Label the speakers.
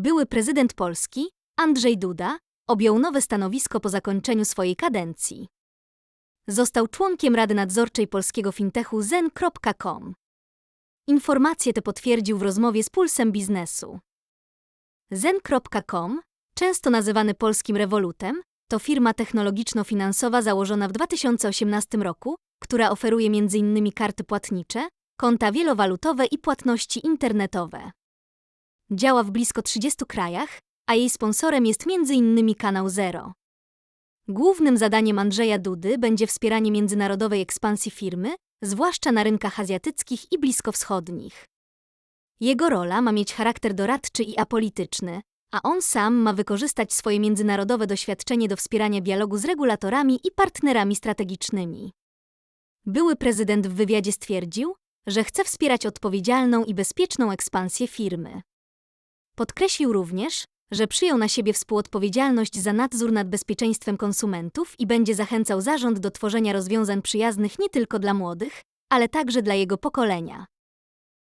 Speaker 1: Były prezydent Polski, Andrzej Duda, objął nowe stanowisko po zakończeniu swojej kadencji. Został członkiem Rady Nadzorczej polskiego fintechu zen.com. Informacje te potwierdził w rozmowie z Pulsem Biznesu. Zen.com, często nazywany polskim Revolutem, to firma technologiczno-finansowa założona w 2018 roku, która oferuje m.in. karty płatnicze, konta wielowalutowe i płatności internetowe. Działa w blisko 30 krajach, a jej sponsorem jest m.in. Kanał Zero. Głównym zadaniem Andrzeja Dudy będzie wspieranie międzynarodowej ekspansji firmy, zwłaszcza na rynkach azjatyckich i bliskowschodnich. Jego rola ma mieć charakter doradczy i apolityczny, a on sam ma wykorzystać swoje międzynarodowe doświadczenie do wspierania dialogu z regulatorami i partnerami strategicznymi. Były prezydent w wywiadzie stwierdził, że chce wspierać odpowiedzialną i bezpieczną ekspansję firmy. Podkreślił również, że przyjął na siebie współodpowiedzialność za nadzór nad bezpieczeństwem konsumentów i będzie zachęcał zarząd do tworzenia rozwiązań przyjaznych nie tylko dla młodych, ale także dla jego pokolenia.